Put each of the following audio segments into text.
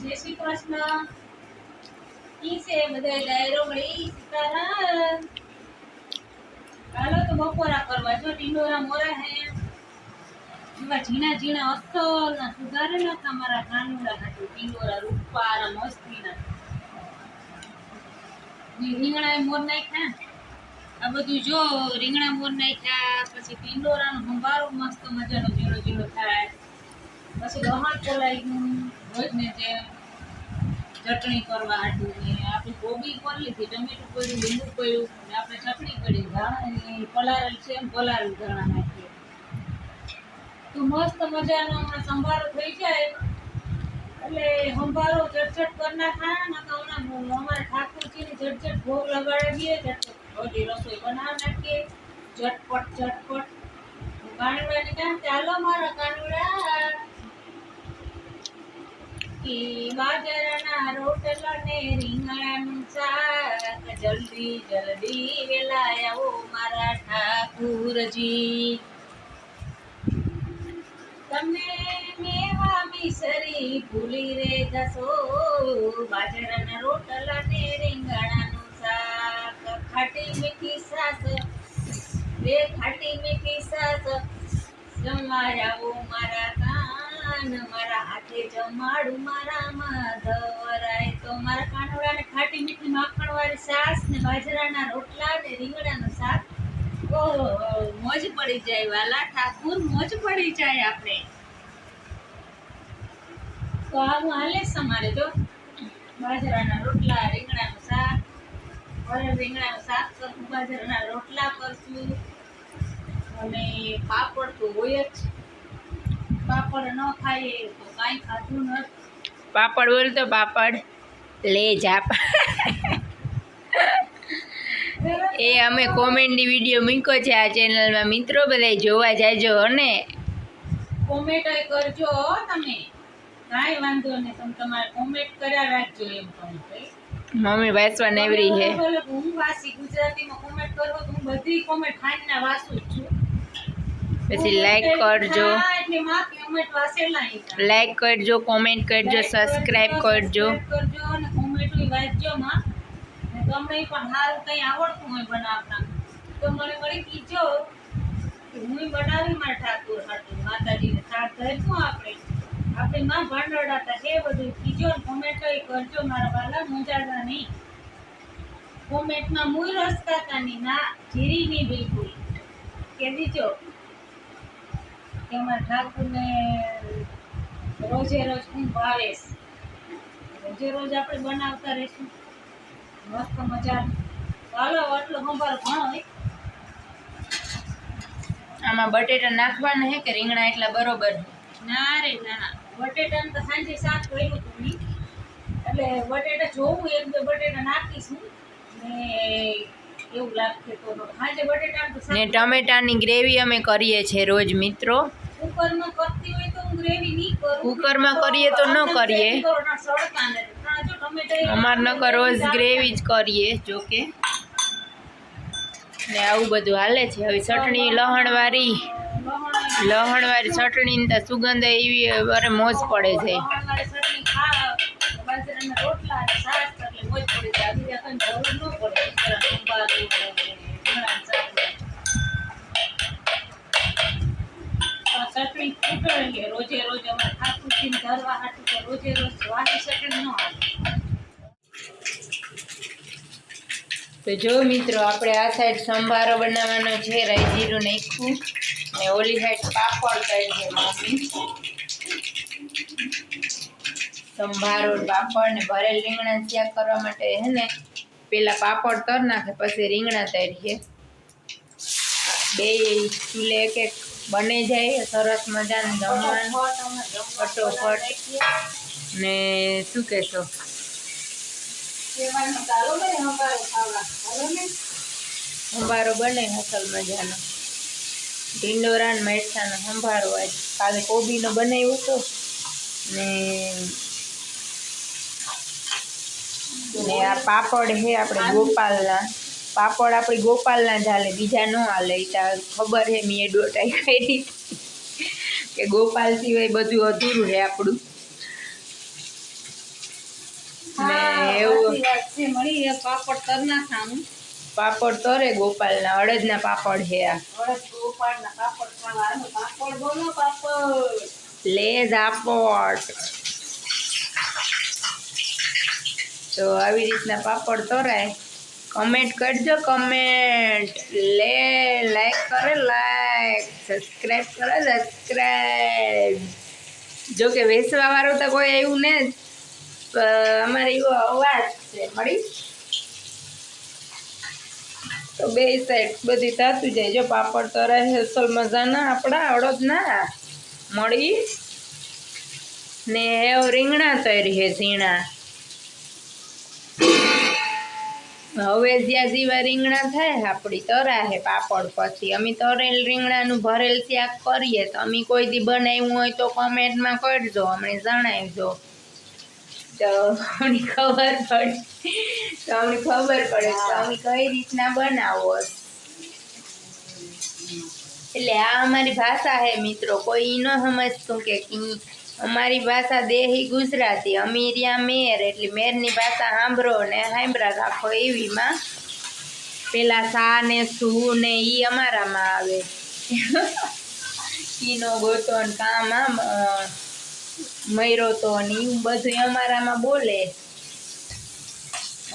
જય શ્રી કૃષ્ણ. ઈ છે બધા ડાયરો મળી સીતારામ. હાલો તો બપોરા કરવા. જો ટીંડોરા મોરા હે. એવા ઝીણા ઝીણા અસલ ના સુધારે ના તમારા કાનુડા હાટુ. ટીંડોરા રૂપારા મસ્તી ના રીંગણા મોર નાખ્યા. આ બધું જો રીંગણા મોર નાખ્યા, પછી ટીંડોરાનો સંભારો મસ્ત મજાનો ઝીણો ઝીણો થાય. પછી લહણ પોલાઈનું ને જે ચટણી કરવા આટલું ને આપણે કોબી કરી લીધી ટમેટું પડ્યું લીંબુ પડ્યું ને આપણે ચટણી કરી ધાણા છે એમ પલારેલ ધાણા નાખીએ. તો મસ્ત મજાનો હમણાં સંભારો થઈ જાય. એટલે સંભારો ચટચટ કરી નાખા નકા હમણાં અમારે ઠાકોરજીની ચટચટ ભોગ લગાડીએ ચટચટ બધી રસોઈ બનાવી નાખીએ. ઝટપટ ઝટપટ કાનુડાને કામ ચાલો મારા કાનુડા. આવો ભૂલી રે જશો. બાજરાના રોટલા ને રીંગણાનું શાક. ખાટી મીઠી સાસ. બે ખાટી મીઠી સાસ. જમવા જાઓ મારા કાન મારા હાથે જમાડું મારા માધવરાય. તો મારા કાનોડાને ખાટી મીઠી માખણ વાળી સાસ ને બાજરાના રોટલા ને રીંગણાનો શાક. ઓહો, મોજ પડી જાય વાલા, ઠાકુર, મોજ પડી જાય આપણે. તો આવું હાલે અમારે જો. બાજરાના રોટલા, રીંગણાનું શાક. હવે શાક કરશું, બાજરાના રોટલા કરશું. અને પાપડ તો હોય જ. પાપડ ન ખાઈએ તો કાંઈ ખાધું નથી. પાપડ બોલ તો પાપડ. લે જાપ. એ અમે કોમેડી વીડિયો મૂક્યો છે આ ચેનલમાં. મિત્રો બધા જોવા જાજો અને કોમેન્ટ કરજો તમે. કાંઈ વાંધો નહીં તમે તમારે કોમેન્ટ કર્યા રાખજો એમ મમ્મી વાંચવા નેવરી છે હું વાસી ગુજરાતીમાં કોમેન્ટ કરો તો હું બધી કોમેન્ટ ખાનના વાસું છું. પછી લાઈક કરજો. લાઈક કરજો કોમેન્ટ કરજો સબસ્ક્રાઈબ કરજો. માતાજીને થાળ ધરશું આપણે આપણે માં ભાંડવડાતા છે બધું કીજો ને કોમેન્ટો કરજો મારા વાલા મૂંઝાતા નહીં કોમેન્ટમાં મુય નહીં ના જીરી નહીં બિલકુલ. કે દીજો કે ઠાકુરને રોજે રોજ હું ભાવે રોજે રોજ આપણે બનાવતા રહીશું. મસ્ત મજા ચાલો આટલો સંભાર ભણો આમાં બટેટા નાખવાના હે કે રીંગણા એટલા બરોબર ના રે ના ના. બટેટાનું તો સાંજે શાક કર્યું હતું. એટલે બટેટા જોવું એક બે બટેટા નાખીશું ને એવું લાગશે તો સાંજે બટેટાનું તો ને ટમેટાની ગ્રેવી અમે કરીએ છીએ રોજ મિત્રો. કુકરમાં કરીએ તો ન કરીએ. અમાર નકર રોજ ગ્રેવી જ કરીએ જોકે. ને આવું બધું હાલે છે. હવે ચટણી લહણવાળી લહણ લહણવાળી ચટણીની તો સુગંધ એવી અરે મોજ પડે છે. ચટણી રોટલા ચટણી રોજે રોજ અમારે ધરવા હાટું તો રોજે રોજ વાસી ચટણી ન આવે તો જો મિત્રો, આપણે આ સાઈડ સંભારો બનાવવાનો છે, રાઈ જીરું નાખ્યું. ને ઓલી સાઈડ પાપડ કરી મમ્મી. સંભારો પાપડ ને ભરેલ રીંગણા શાક કરવા માટે હે ને પેલા પાપડ તર નાખે પછી રીંગણા તરીએ. બે ચૂલે એક એક બને જાય સરસ મજાનું જમવાનું. ફટોફટ. ને શું કહેશો? સંભારો બને અસલ મજાનો. ઢીંડોરા ને મેઠાનો સંભારો આજે. કાલે કોબીનો બનાવ્યો હતો. ને ને આ પાપડ હે આપણે ગોપાલના. પાપડ આપણે ગોપાલના જ હાલે બીજા ન હાલે. ખબર છે મેં એ દોટાઈ કરી. કે ગોપાલ સિવાય બધું અધૂરું હે આપણું. હા એવું. મળી પાપડ તર નાખાનું પાપડ તરે ગોપાલના અડદના પાપડ છે આ. વરસ પાપડ પાપડ બોલો પાપડ. લે ઝાપટ. તો આવી રીતના પાપડ તરાય. કમેન્ટ કરજો કમેન્ટ લે લાઈક કરે લાઈક સબસ્ક્રાઈબ કરે સબસ્ક્રાઈબ જો કે વેચવા વાળું તો કોઈ એવું ને અમારે એવો અવાજ છે, મળી? તો બે સાઈડ બધી થતું જાય. જો પાપડ તો રહે અસલ મજાના, આપણા અડદના. મળી? ને એવ રીંગણા તરી છે, ઝીણા. હવે જ્યાં જેવા રીંગણા થાય આપણી તરા હે પાપડ પછી. અમે તરેલ રીંગણાનું ભરેલ શાક કરીએ, તો અમે કોઈ દી બનાવ્યું હોય તો કમેન્ટમાં કરજો, અમને જણાવજો. તો અમને ખબર પડે. તો અમને ખબર પડે તો અમે કઈ રીતના બનાવો. એટલે આ અમારી ભાષા હે મિત્રો, કોઈ ન સમજતું કી અમારી ભાષા દેહી ગુજરાતી, અમીરિયા મેર, એટલે મેરની ભાષા સાંભળો ને સાંભળા રાખો એવીમાં. પેલા સા ને સુ ને ઈ અમારામાં આવે. ઈનો ગોતો ને કામ મયરો તો ને એવું બધું અમારામાં બોલે.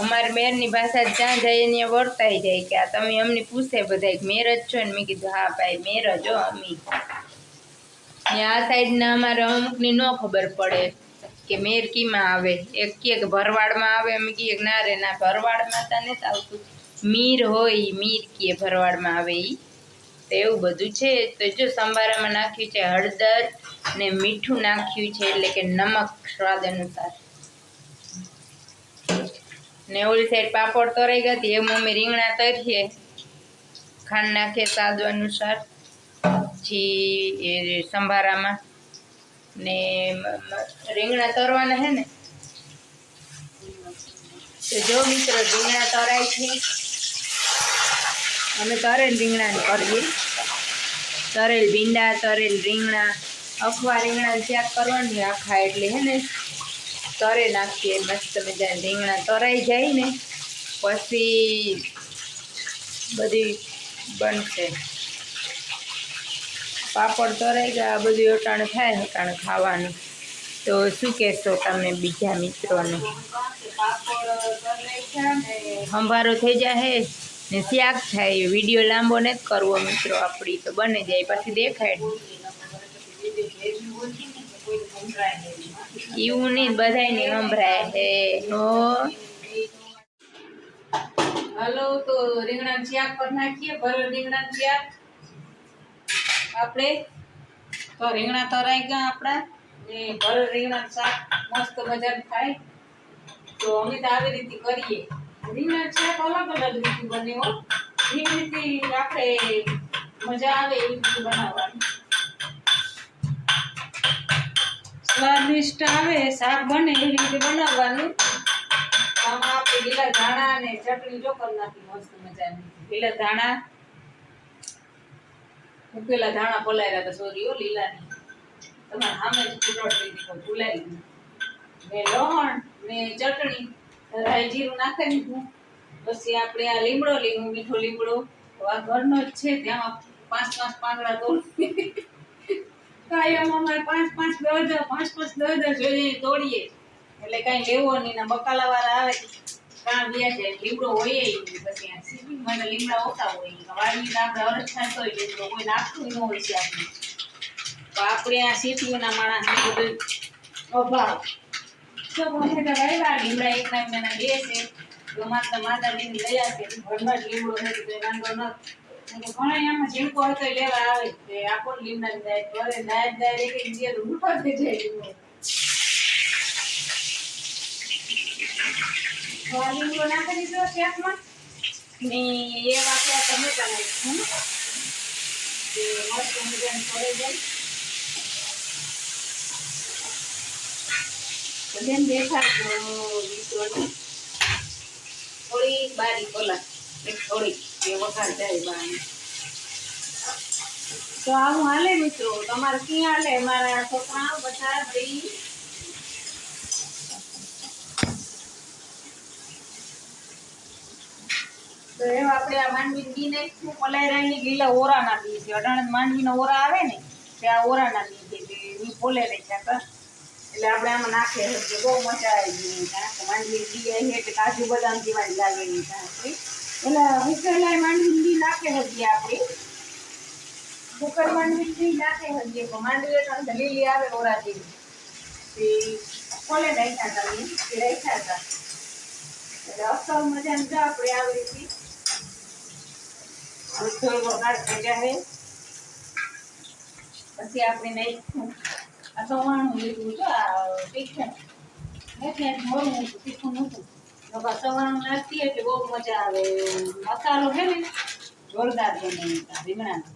અમારી મેરની ભાષા જ્યાં જાય એને વર્તાઈ જાય કે આ તમે અમને પૂછે બધા મેર જ છો ને મેં કીધું, હા ભાઈ, મેર જ અમી. ને આ સાઈડના અમારે અમુકની ન ખબર પડે કે મેર કીમાં આવે. એક કે ભરવાડમાં આવે, અમે કહીએ કે ના રે, ના, ભરવાડમાં તો નથી આવતું. મીર હોય મીર કીએ ભરવાડમાં આવે એ તો એવું બધું છે. તો જો સંભારામાં નાખ્યું છે હળદર ને મીઠું નાખ્યું છે, એટલે કે નમક સ્વાદ અનુસાર. ને ઓલી સાઈડ પાપડ તરાઈ ગયા હતી એ મમ્મી રીંગણા તરીએ. ખાંડ નાખે સ્વાદ અનુસાર. પછી એ સંભારામાં ને રીંગણા તરવાના હે ને? તો જો મિત્રો, રીંગણા તરાય છે. અમે તરેલ રીંગણા કરીએ. તરેલ ભીંડા, તરેલ રીંગણા અખવા રીંગણા શાક કરવાની આખા એટલે હે ને? તરે નાખીએ, મસ્ત મજા રીંગણા તરાઈ જાય ને, પછી બધી બનશે. પાપડ તરાઈ ગયા, આ બધું અટાણે થાય અટાણે ખાવાનું. તો શું કહેશો તમે બીજા મિત્રોને? સંભારો થઈ જાય ને શાક થાય વીડિયો લાંબો નથી કરવો મિત્રો આપણી તો બને જાય, પછી દેખાય. એવું નહીં, બધાયને સંભળાય હે. હો. હલો, તો રીંગણા શાક પર નાખીએ, ભરેલ રીંગણા શાક. આપણે તો રીંગણા તરાઈ ગયા આપણા. ને ભર રીંગણા શાક મસ્ત મજાનું થાય. તો અમે તો આવી રીતે કરીએ. રીંગણા શાક અલગ અલગ રીતે બને હો. એવી રીતે આપણે મજા આવે એવી રીતે બનાવવાની. સ્વાદિષ્ટ આવે, શાક બને એવી રીતે બનાવવાનું. આમાં આપણે લીલા ધાણા અને ચટણી જો કરી નાખી મસ્ત મજાની. લીલા ધાણા ઉકેલા ધાણા પલાયરા હતા, સોરી હો લીલા તમારે સામે જ થઈ ગઈ ભૂલાઈ ને લવણ ને ચટણી રાઈ જીરું નાખી દીધું. પછી આપણે આ લીમડો લીધું મીઠો લીમડો. આ ઘરનો જ છે ત્યાં પાંચ પાંચ પાંદડા તોડી કાયમ અમારે પાંચ પાંચ દસ પાંચ પાંચ દસ જોઈએ, તોડીએ. એટલે કાંઈ લેવો નહીં બકાલા વાળા આવે. કાં વ્યા છે, લીમડો હોય. પછી સીપી મને લીમડા હોતા હોય વાળીને આપણે અરજ થાય તોય લીમડો કોઈ નાખતું ન હોય છે આપણે. તો આપણે આ સીટીઓના માણસ બધું અભાવ. તો મને વાયવા લીમડા એક ના મહિના બે છે. તો માતા માતાજીની દયા છે ઘરમાં જ લીમડો નથી, તો વાંધો ન ઘણા આમાં જીવકો હતો લેવા આવે આપણને લીમડા દાય ઘરે દાય દાય એક એક દિવસ ઉઠો થઈ જાય લીમડો તો આ લીમડો નાખી દીધો શાકમાં. ને એ વાપરા ટમેટા નાખ્યું તે મસ્ત મજાનું ફળે જાય. બેન દેખાડજો મિત્રોને. થોડી બારી બોલા એક થોડી, એ વઘાર જાય બારી તો આવું હાલે મિત્રો, તમારે ક્યાં હાલે? મારા છોકરા બધા ભાઈ. તો એવા આપણે આ માંડવી બી નાખીશું પલાયરાની લીલા ઓરાના બી છે. અડાણ માંડવીના ઓરા આવે ને તે આ ઓરાના બી છે તે ઈ પોલે રાખ્યા એટલે આપણે આમાં નાખે છે બહુ મજા આવી માંડવી બી આવી એટલે કાજુ બદામ એની કાંઈ એટલે ઉકેલાય માંડવી બી નાખે હજી આપણે. કુકર માંડવી નાખે હજી માંડવી એટલે લીલી આવે ઓરા જેવી. પોલે રાખ્યા હતા ઈ, રાખ્યા હતા. એટલે અસલ મજાનું જો આપણે આવી રીતે થોડો વઘાર થઈ જાય પછી આપણે નાખ્યું આ સવાણું લીધું છે, આ તીખું આજ મોરું તીખું નહોતું નકર સવાણું નાખીએ એટલે બહુ મજા આવે મસાલો છે ને, જોરદાર બને રીંગણાનો.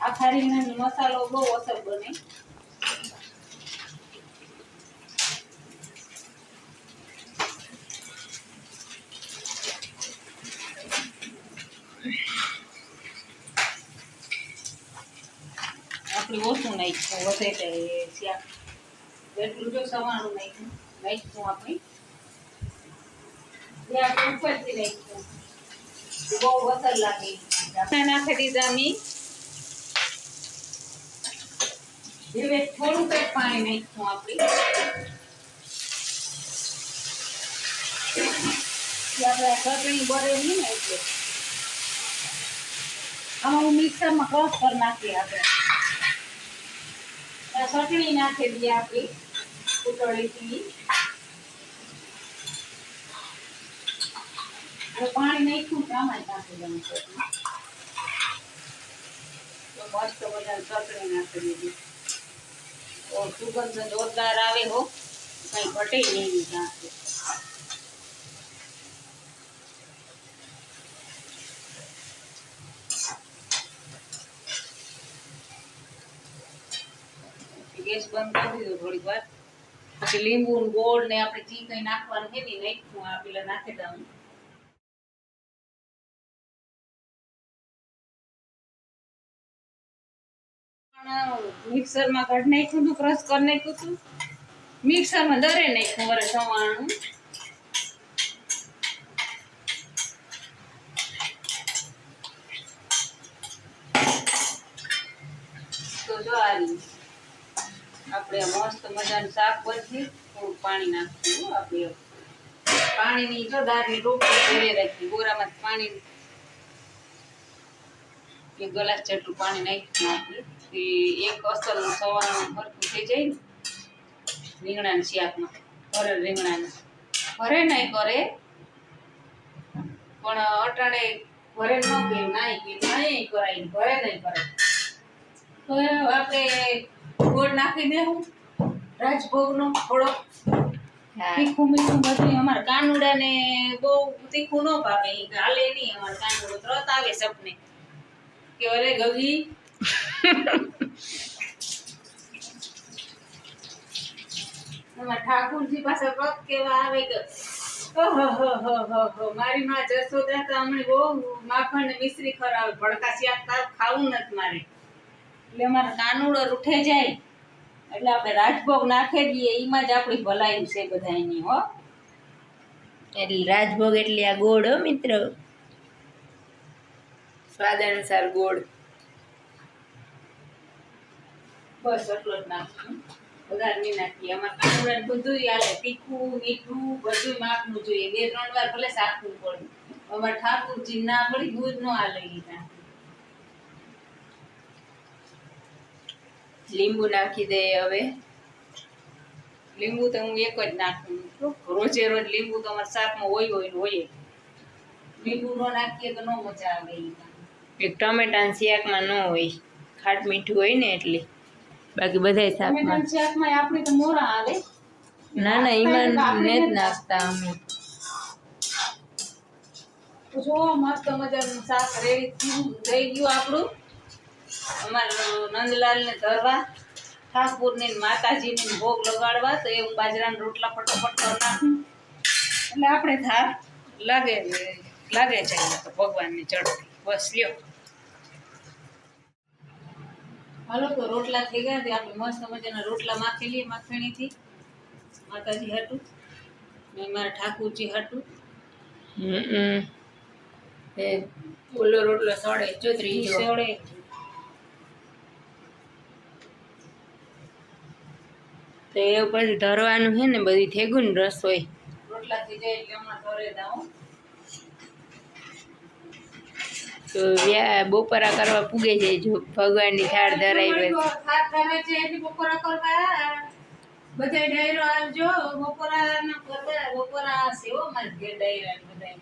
આખા રીંગણાનો મસાલો બહુ અસર બને. આપણે ઓછું નાખ્યું. વધે શાક એટલું જો સવાણું નાખ્યું. નાખ્યું આપણે. ઉપરથી નાખ્યું. બહુ અસર લાગે. નાખી દીધા મી ધીરે થોડું કંઈક પાણી એટલે. આમાં હું મિક્સરમાં ક્રશ કરી નાખીએ આપણે. ચટણી નાખી દઈએ આપણી ઉતળીથી પાણી નાખ્યું આમાં નાખી દઉં મસ્ત મજાની ચટણી નાખી દીધી. સુગંધ જોરદાર આવે હો. કઈ ઘટે નહીં નાખે ગેસ બંધ કરી દીધો થોડીક વાર. પછી લીંબુ ગોળ ને આપણે જી કઈ નાખવાનું છે ને એ નાખ્યું આ પેલા નાખી દઉં મિક્સરમાં કાઢી નાખ્યું હતું, ક્રશ કરી નાખ્યું હતું. મિક્સરમાં દરે નાખ્યું વરે સવાણું તો જો આ રહ્યું. મસ્ત મજાનું શાક બનશે થોડું પાણી નાખશું આપણે પાણીની જો દાળની રોટલી ભરે રાખી બોરામાં પાણી એક ગ્લાસ જેટલું પાણી નાખ્યું આપણે. એક અસલ સવારનું હરખું થઈ જાય ને, રીંગણાના શાકમાં. ભરે રીંગણાના. ભરે નહીં કરે પણ અટાણે ભરે ન કે નાઈ કે નહીં કરાય ભરે નહીં કરે તો આપણે ગોળ નાખી દેવું રાજભોગનો થોડો તીખું મીઠું બધું અમારા કાનુડા ને બહુ તીખું ન ભાવે હાલે નહીં અમારે કાનુડો તરત આવે સપને. કે અરે ગગી. અમારા ઠાકુરજી પાસે વ્રત કેવા આવે કે મારી માં જસોદા તો હમણાં બહુ માખણ ને મિશ્રી ખરાવે ભડકા તાર ખાવું નથી મારે. એટલે અમારા કાનુડો રૂઠે જાય. એટલે આપણે રાજભોગ નાખી દઈએ એમાં જ આપણી ભલાઈ છે બધાની હો. એટલે રાજભોગ એટલે આ ગોળ હો મિત્રો? સ્વાદ અનુસાર ગોળ. બસ એટલો જ નાખશું. વધારે નહીં નાખીએ. અમારે કાનુડાને બધું હાલે. તીખું મીઠું બધું માપનું જોઈએ. બે ત્રણ વાર ભલે શાકવું પડે. અમારે ઠાકુરજી ના પડી દૂધ ન. હાલે લીંબુ નાખી દે હવે. લીંબુ તો હું એક જ નાખું. રોજે રોજ લીંબુ તો અમારા શાકમાં હોય હોય ને હોય. લીંબુ ન નાખીએ તો ન મજા આવે એક ટમેટાના શાકમાં ન હોય. ખાટ મીઠું હોય ને એટલે. બાકી બધા શાકમાં. શાકમાં આપણે તો મોરા આવે. ના ના એમાં ને જ નાખતા અમે. તો જો મસ્ત મજાનું શાક રેડી થઈ ગયું આપણું. અમારા નંદલાલને ધરવા ઠાકુરની માતાજીને ભોગ લગાડવા તો એ હું બાજરાના રોટલા ફટોફટ કરી નાખું. એટલે આપણે ધાર લાગે લાગે છે તો ભગવાનની ચડતી. બસ લ્યો. હાલો તો રોટલા થઈ ગયા આપણે મસ્ત મજાના રોટલા માખી લઈએ માખણીથી. માતાજી હતું ને મારા ઠાકુરજી હતું એ ઓલો રોટલો સળે જો ઈ તો એ પછી ધરવાનું છે ને બધી થેગું ને રસોઈ તો વ્યા બપોરા કરવા પૂગે છે જો ભગવાનની થાળ ધરાવી બસ થાક ધરે છે એટલે બપોરા કરવા. બધા ડાયરો આવજો બપોરા કરવા બપોરા સેવો મારે ઘેર ડાયરા બધા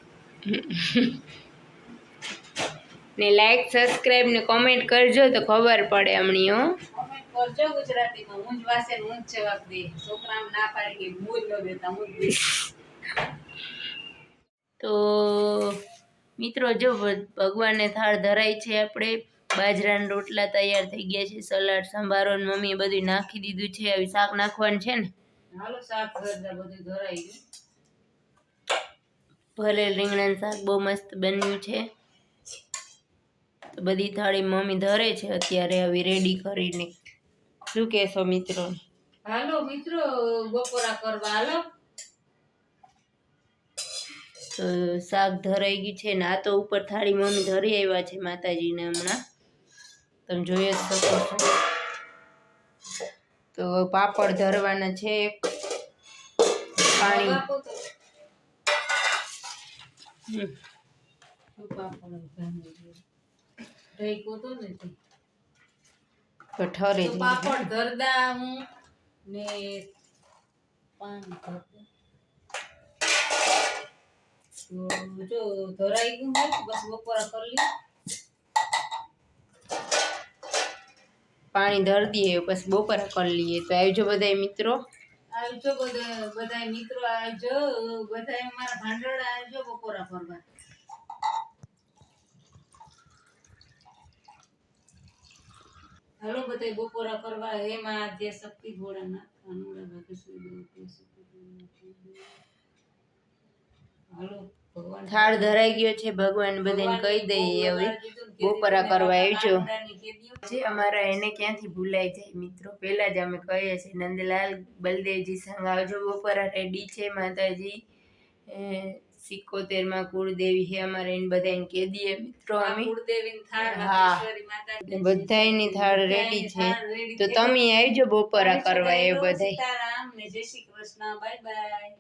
ને લાઈક સબસ્ક્રાઈબ ને કોમેન્ટ કરજો તો ખબર પડે હમણી હો. કરજો ગુજરાતીમાં હું જ વાસે હું જ જવાબ દે. છોકરાને ના પાડી કે હું જ ન દેતા હું જ તો મિત્રો જો ભગવાનને થાળ ધરાય છે આપણે બાજરાના રોટલા તૈયાર થઈ ગયા છે સલાડ સંભારો મમ્મીએ બધું નાખી દીધું છે હવે શાક નાખવાનું છે ને. હાલો શાક બધું ધરાઈ ગયું. ભરેલ રીંગણાનું શાક બહુ મસ્ત બન્યું છે. તો બધી થાળી મમ્મી ધરે છે અત્યારે હવે રેડી કરીને. શું કહેશો મિત્રો? હાલો મિત્રો બપોરા કરવા હાલો. તો શાક ધરાઈ ગયું છે ને આ તો ઉપર થાળી મમ્મી ધરી આવ્યા છે માતાજીને હમણાં. તમે જોઈ જ શકો છો. તો પાપડ ધરવાના છે પાણી. પાપડ ભાંગી ગયો. તો. નથી તો ઠરે પાપડ ધરદા હું ને તો જો ધરાઈ ગયું હોય બસ બપોરા કરી લી પાણી ધર દઈએ પછી બપોરા કરી લઈએ. તો આવજો બધાય મિત્રો. આવજો બધા બધા મિત્રો આવજો. બધા મારા ભાંડોળા આવજો બપોરા કરવા હાલો બધા બપોરા કરવા એમાં આદ્ય શક્તિ ભોળાનાથ કાનુડા ભાગેશ્વરી હાલો ભગવાન થાળ ધરાઈ ગયો છે ભગવાન બધાને કહી દઈએ હવે. બપોરા કરવા આવજો. જે અમારા એને ક્યાંથી ભૂલાઈ જાય મિત્રો? પહેલા જ અમે કહીએ છીએ નંદલાલ બલદેવજી સંગ આવજો બપોરા રેડી છે માતાજી. સિક્કોતેરમાં કુળદેવી હે અમારે એને બધાને કહી દઈએ મિત્રો અમે. હા. બધાયની થાળ રેડી છે. તો તમે આવજો બપોરા કરવા એ બધા જય શ્રી કૃષ્ણ. Bye bye.